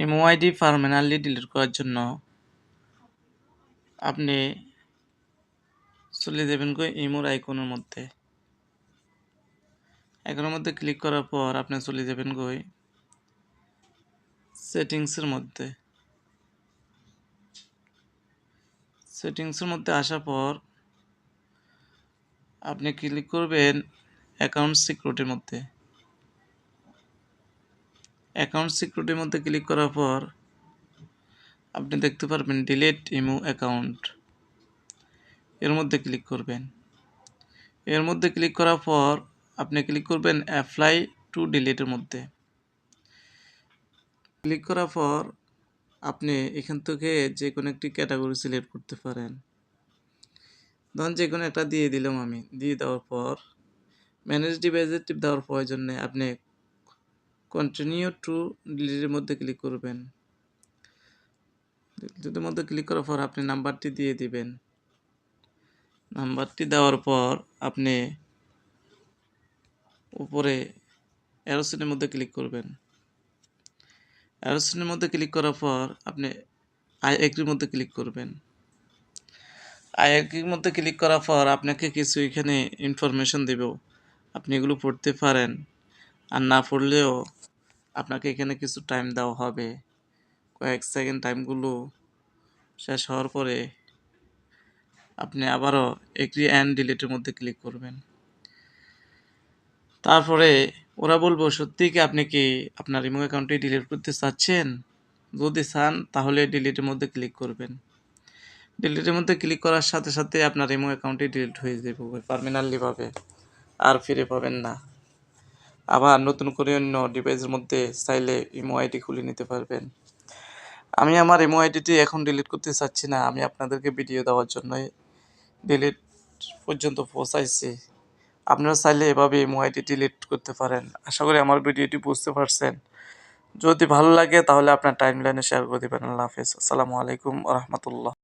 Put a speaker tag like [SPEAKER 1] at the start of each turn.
[SPEAKER 1] Imo ID permanently delete করার জন্য আপনি চলে যাবেন কই ইমোর আইকনের মধ্যে। আইকনের মধ্যে ক্লিক করার পর আপনি চলে যাবেন কই সেটিংসের মধ্যে। সেটিংসের মধ্যে আসার পর আপনি ক্লিক করবেন অ্যাকাউন্ট সিকিউরিটির মধ্যে। অ্যাকাউন্ট সিকিউরিটির মধ্যে ক্লিক করার পর আপনি দেখতে পারবেন ডিলেট ইমো অ্যাকাউন্ট। এর মধ্যে ক্লিক করবেন। এর মধ্যে ক্লিক করার পর আপনি ক্লিক করবেন অ্যাপ্লাই টু ডিলেটের মধ্যে। ক্লিক করার পর আপনি এখান থেকে যে কোনো একটি ক্যাটাগরি সিলেক্ট করতে পারেন। ধরুন যে কোনো একটা দিয়ে দিলাম আমি। দিয়ে দেওয়ার পর ম্যানেজ ডিভাইসের টিপ দেওয়ার প্রয়োজন নেই। আপনি কন্টিনিউ টু ডিলিটের মধ্যে ক্লিক করবেন। ডিলিটের মধ্যে ক্লিক করার পর আপনি নাম্বারটি দিয়ে দিবেন। নাম্বারটি দেওয়ার পর আপনি উপরে অ্যারোসিনের মধ্যে ক্লিক করবেন। অ্যারোসিনের মধ্যে ক্লিক করার পর আপনি আই এগ্রির মধ্যে ক্লিক করবেন। আই এগ্রির মধ্যে ক্লিক করার পর আপনাকে কিছু এখানে ইনফরমেশন দেব। আপনি এগুলো পড়তে পারেন। আর না পড়লেও আপনাকে এখানে কিছু টাইম দেওয়া হবে। কয়েক সেকেন্ড টাইমগুলো শেষ হওয়ার পরে আপনি আবারও এগ্রি অ্যান্ড ডিলিটের মধ্যে ক্লিক করবেন। তারপরে ওরা বলব, সত্যি কি আপনি কি আপনার ইমো অ্যাকাউন্টটি ডিলিট করতে চাচ্ছেন? যদি চান, তাহলে ডিলিটের মধ্যে ক্লিক করবেন। ডিলিটের মধ্যে ক্লিক করার সাথে সাথে আপনার ইমো অ্যাকাউন্টটি ডিলিট হয়ে যাবে পারমানেন্টলিভাবে আর ফিরে পাবেন না। আবার নতুন করে অন্য ডিভাইসের মধ্যে চাইলে ইমো আইডি খুলে নিতে পারবেন। আমি আমার ইমো আইডিটি এখন ডিলিট করতে চাচ্ছি না। আমি আপনাদেরকে ভিডিও দেওয়ার জন্যই ডিলিট পর্যন্ত পৌঁছাইছি। আপনারা চাইলে এভাবে ইমো আইডি ডিলিট করতে পারেন। আশা করি আমার ভিডিওটি বুঝতে পারছেন। যদি ভালো লাগে তাহলে আপনার টাইম লাইনে শেয়ার করে দেবেন। আল্লাহ হাফেজ। আসসালামু আলাইকুম রহমতুল্লাহ।